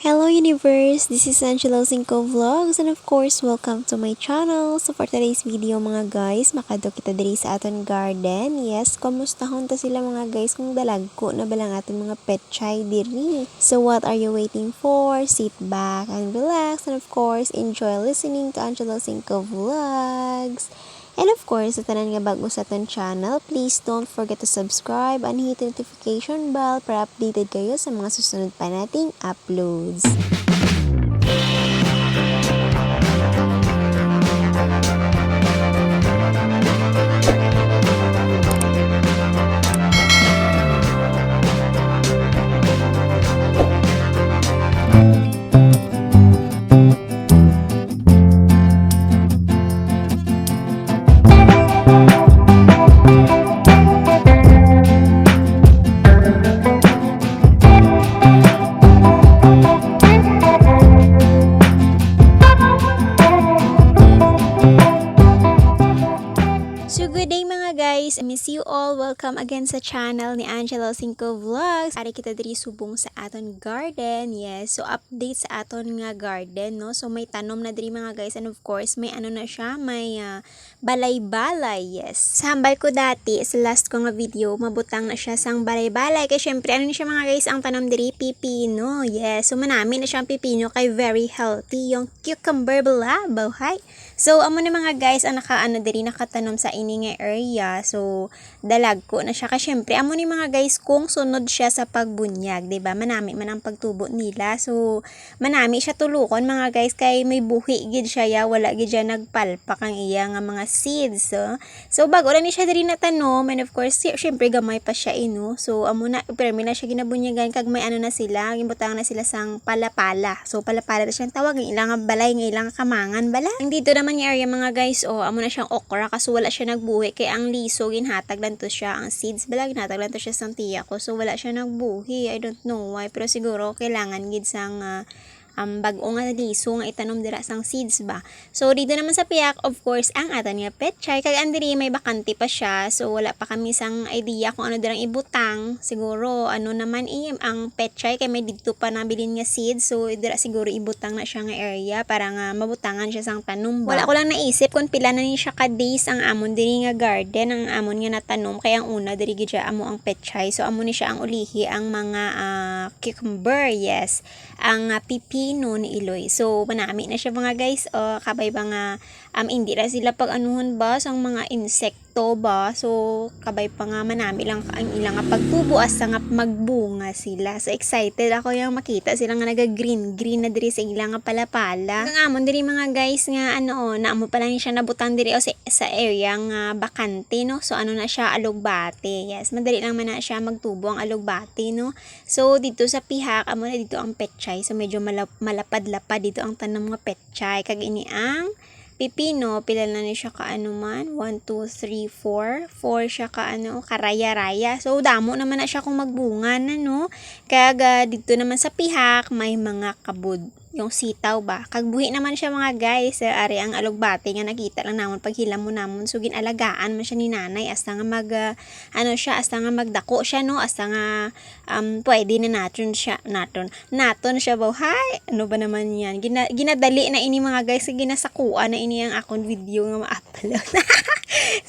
Hello Universe! This is Angelo Cinco Vlogs and of course, welcome to my channel. So for today's video mga guys, makado kita diri sa aton garden. Yes, kumusta ta sila mga guys kung dalagko na ba lang aton mga pet chai diri. So what are you waiting for? Sit back and relax and of course, enjoy listening to Angelo Cinco Vlogs. And of course, sa tanan nga bago sa aton channel, please don't forget to subscribe and hit the notification bell para updated kayo sa mga susunod pa nating uploads. Welcome again sa channel ni Angelo Cinco Vlogs. Ari kita diri subong sa aton garden. Yes, so update sa aton nga garden, no? So may tanom na diri mga guys and of course may ano na siya, may ah, balay-balay. Yes. Sa ko dati sa last ko nga video, mabutang na siya sang balay-balay kay syempre ano ni siya mga guys, ang tanom diri pipino. Yes, so manami na siyang pipino kay very healthy yung cucumber balabaw. Hi. So, amo na mga guys, ang nakaano diri nakatanom sa ini nga area. So, dalag ko na siya. Kasi syempre, amo ni mga guys, kung sunod siya sa pagbunyag, 'di ba Manami man ang pagtubo nila. So, manami siya tulukon mga guys, kay may buhi gid siya ya, wala gid siya nagpalpak ang iya nga mga seeds. So, so bago lang ni siya diri natanom, and of course, sy- syempre gamay pa siya ino. So, amo na, pero na siya ginabunyagan, kag may ano na sila, gibutang na sila sang palapala. So, palapala na siyang tawag, ang ilang nga balay, ang ilang kamangan bala. Ang dito naman yung area mga guys, oh, amo na siyang okra, kaso wala siya nagbuhi, kay ang liso, ginhatag lang to siya, ang seeds bala, ginhatag lang to siya sang tiya ko, so wala siya nagbuhi, I don't know why, pero siguro, kailangan gid sang, ah, um, bag-o nga liso nga itanom dira sang seeds ba. So dito naman sa piyak of course ang atan nga pet chay kag andiri may bakante pa siya so wala pa kami sang idea kung ano dirang ibutang. Siguro ano naman im ang pet chay kay may dito pa nabilin nga seeds so dira siguro ibutang na siya nga area para nga mabutangan siya sang tanom ba. Wala ko lang naisip kung pila na ni siya ka days ang amon diri nga garden ang amon nga natanom kay ang una diri gid amo ang pet chay so amo ni siya ang ulihi ang mga ah, cucumber yes ang ah, pipino ni Iloy. So, manami na siya mga guys. O, kabay ba nga, um, hindi na sila pag anuhon ba sang mga insekto ba. So, kabay pa nga manami lang ang ilang nga pagtubo asa nga magbunga sila. So, excited ako yung makita sila nga naga-green, green na diri sa ilang nga palapala. Ang amon diri mga guys nga ano, naamo pa lang siya nabutang diri o sa, sa area nga bakante no. So, ano na siya alugbate. Yes, madali lang man na siya magtubo ang alugbate no. So, dito sa pihak, amo na dito ang petchay. So, medyo malap malapad-lapad dito ang tanong mga petchay. Kag ini ang pipino, pila na ni siya kaano man, 1, 2, 3, 4, 4 siya kaano, karaya-raya. So, damo naman na siya kung magbunga na, no? Kaya dito naman sa pihak, may mga kabud yung sitaw ba. Kagbuhi naman siya mga guys, sa ari ang alugbate nga nakita lang namon pag hilam mo namon so ginalagaan man siya ni nanay hasta nga mag ah, ano siya hasta nga magdako siya no? Hasta nga um, pwede na naton siya naton naton siya ba? Hay ano ba naman yan? Gina, ginadali na ini mga guys ginasakuan na ini ang akong video nga ma-upload.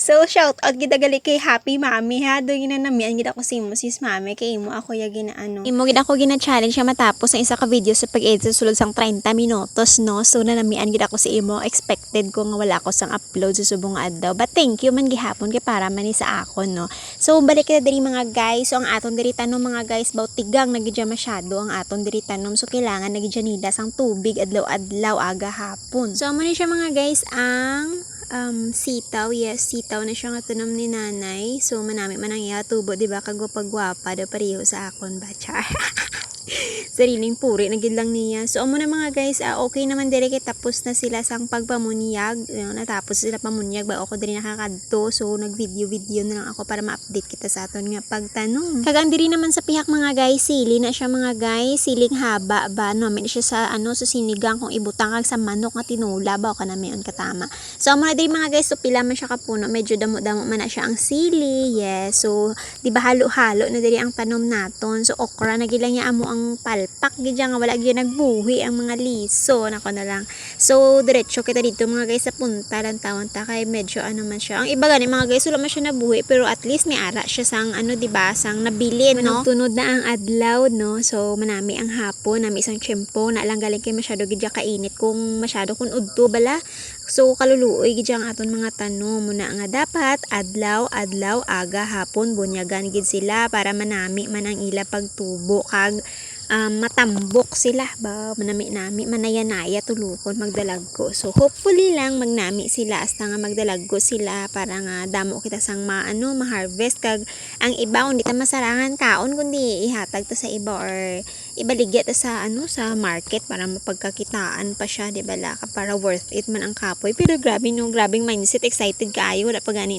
So shout out gid gali kay Happy Mami. Ha do ginanamian gid ako si mo sis Mami. Kay imo ako ya ginaano imo gid ako gina-challenge siya matapos ang isa ka video sa pag-edit sa sulod sang 30 minutos no so nanamian gid ako si imo expected ko nga wala ko sang upload sa subong adlaw but thank you man gihapon kay para man sa akon no so balik kita diri mga guys so ang aton diri tanom mga guys baw tigang nagidya masyado ang aton diri tanom so kailangan nagidya nila sang tubig adlaw-adlaw aga hapon so amo ni siya mga guys ang um, sitaw. Yes, sitaw na siya nga tanom ni nanay. So, manami man ang iya tubo, di ba? Kagwapagwapa, da pareho sa akon ba? Sariling puri na gid lang niya. So, amo na mga guys, ah, okay naman dire kay tapos na sila sang pagpamunyag. Ayun, natapos sila pamunyag ba ako diri nakakadto. So, nag-video-video na lang ako para ma-update kita sa aton nga pagtanong. Kagang diri naman sa pihak mga guys, sili na siya mga guys, siling haba ba no, may siya sa ano sa sinigang kung ibutang kag sa manok nga tinula ba o kana mayon katama. So, amo na diri mga guys, so pila man siya kapuno, medyo damo-damo man na siya ang sili. Yes. So, di ba halo-halo na diri ang tanom naton. So, okra na gid lang niya amo ang palpak gidya nga wala gyud nagbuhi ang mga liso nako na lang. So diretso kita dito mga guys sa punta lang tawon ta kay medyo ano man siya. Ang iba gani mga guys wala man siya nabuhi pero at least may ara siya sang ano di ba sang nabili no? Tunod na ang adlaw no? So manami ang hapon nami isang tiyempo na lang galing kay masyado gidya kainit kung masyado kun udto bala So kaluluoy gid ang aton mga tanom muna nga dapat adlaw adlaw aga hapon bunyagan gid sila para manami man ang ila pagtubo. Kag um, matambok sila ba? Manami nami manayanaya tulukon magdalaggo so hopefully lang magnami sila hasta nga magdalaggo sila para nga damo kita sang maano ma-harvest. Kag ang iba hindi ta masarangan kaon kundi ihatag ta sa iba or ibaligya ta sa ano sa market para mapagkakitaan pa siya di ba? La para worth it man ang kapoy. Pero grabe no? Grabing mindset. Excited kaayo wala pa gani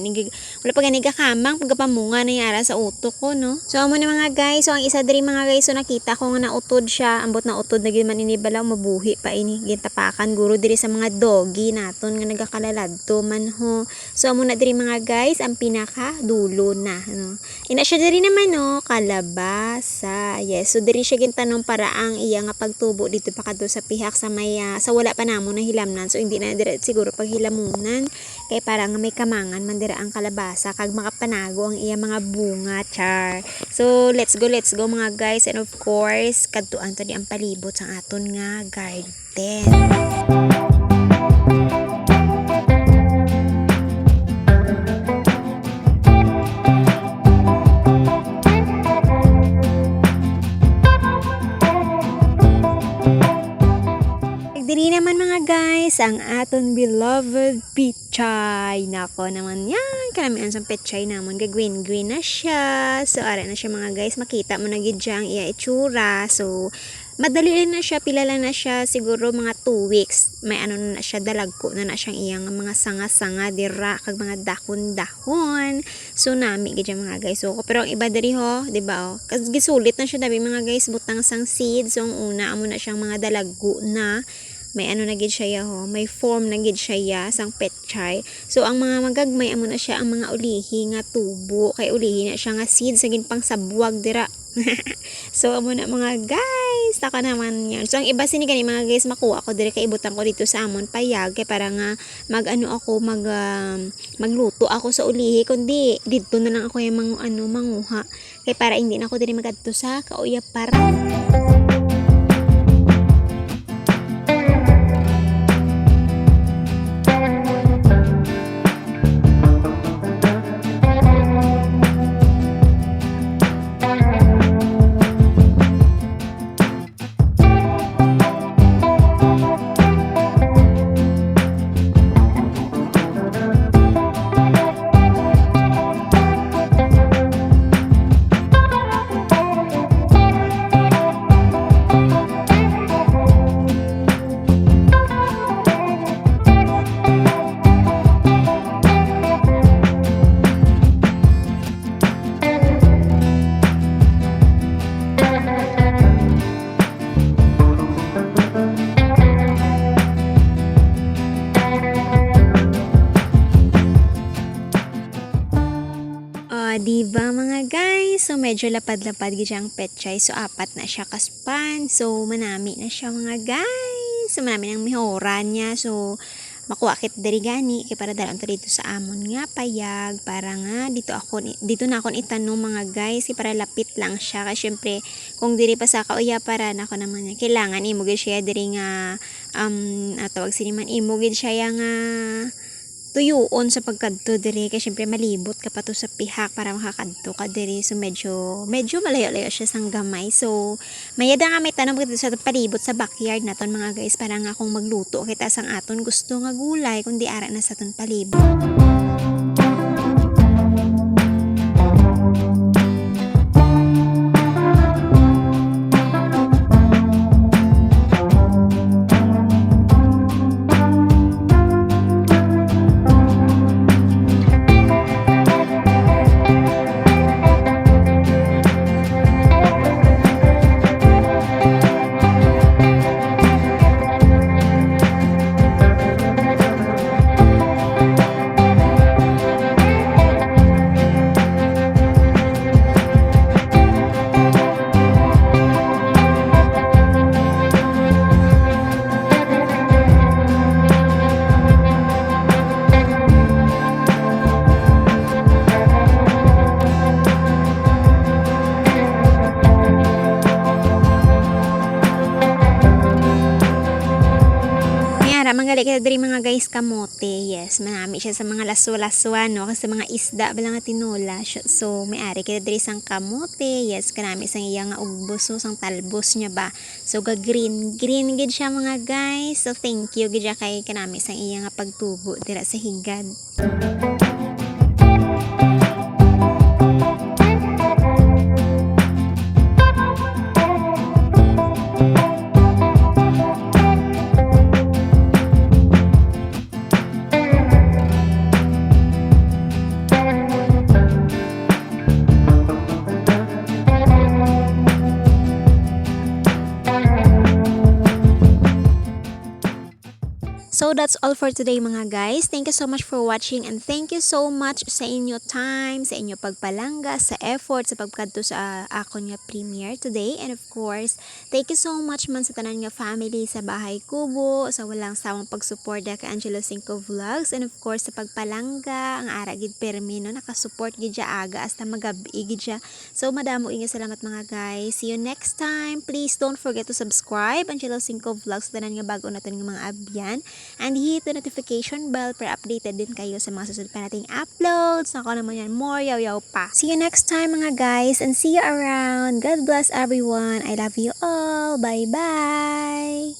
wala pa gani kakamang pagkapamunga na yara sa utok ko no? So amo na mga guys. So ang isa diri mga guys so nakita ko nga nautod siya. Ambot na utod na gid man ini bala mabuhi pa ini. Gintapakan guro diri sa mga doggy naton nga nagakalaladto man ho. So amo na diri mga guys ang pinaka dulo na no? Ina siya diri naman no? Kalabasa. Yes. So diri siya gintanong para ang iya nga pagtubo dito pa kadto sa pihak sa may ah, sa wala pa namo na hilamnan. So hindi na dire siguro pag hilamunan kay para nga may kamangan man dira ang kalabasa kag makapanago ang iya mga bunga char. So let's go let's go mga guys. And of course kadtuan to di ang palibot sa aton nga garden Diri naman mga guys, ang aton beloved pichay. Nako naman yan, karamihan sa pichay namon. Gagwin green na siya. So, ara na siya mga guys. Makita mo na gid ang iya itsura. So, madali na siya. Pila lang na siya. Siguro mga 2 weeks. May ano na, na siya. Dalagko na na siyang iyang mga sanga-sanga. Dira, kag mga dahon-dahon. So, nami gid mga guys. So, pero ang iba diri ho, di ba? Oh, kasi gisulit na siya. Dabi mga guys, butang sang seeds. So, ang una, amo na siyang mga dalagko na may ano na gid siya ya ho may form na gid siya ya sang petchay so ang mga magagmay amo na siya ang mga ulihi nga tubo. Kay ulihi na siya nga seed sa pang sabuwag dira. So amo na mga guys taka naman yan. So ang iba sini gani mga guys makuha ko dire kay ibutan ko dito sa amon payag kay para nga mag ano ako mag um, magluto ako sa ulihi. Kundi dito na lang ako yung mga ano manguha. Kay para hindi na ako dire magadto sa kauya para medyo lapad-lapad gid ang petchay. So, apat na siya kaspan. So, manami na siya mga guys. So, manami ng mihora niya. So, makuha kit diri gani kay para dalon to dito sa amon nga payag para nga dito ako dito na akon itanong mga guys kay para lapit lang siya kay syempre kung diri pa sa kauya para nako naman niya kailangan imo gid siya diri nga um ah, tawag siniman imo gid siya nga tuyuon sa pagkadto diri kay syempre malibot ka pa to sa pihak para makakadto ka diri. So medyo medyo malayo-layo siya sang gamay. So mayada nga may tanong kita sa palibot sa backyard naton mga guys para nga kung magluto kita sang aton gusto nga gulay kundi ara na sa ton palibot Ara, manggali kita diri mga guys kamote. Yes, manami siya sa mga laswa-laswa, no? Kasi mga isda ba lang nga tinula. siya. So, may ari kita diri sang kamote. Yes, kanami sang iya nga ugbos, no? Sang talbos niya ba. So, ga green. Green gid siya mga guys. So, thank you gid kay kanami sang iya nga pagtubo dira sa higad. That's all for today mga guys. Thank you so much for watching and thank you so much sa inyo time, sa inyo pagpalangga, sa effort, sa pagkadto sa uh, ako nga premiere today. And of course, thank you so much man sa tanan nga family sa Bahay Kubo, sa walang sawang pagsuporta kay Angelo Cinco Vlogs and of course sa pagpalangga, ang ara gid permi no nakasupport gid aga hasta magabi gid. So madamo inyo salamat mga guys. See you next time. Please don't forget to subscribe Angelo Cinco Vlogs tanan nga bago natin nga mga abyan. And hit the notification bell para updated din kayo sa mga susunod pa nating uploads. Ako naman yan, more yaw-yaw pa. See you next time mga guys and see you around. God bless everyone. I love you all. Bye-bye.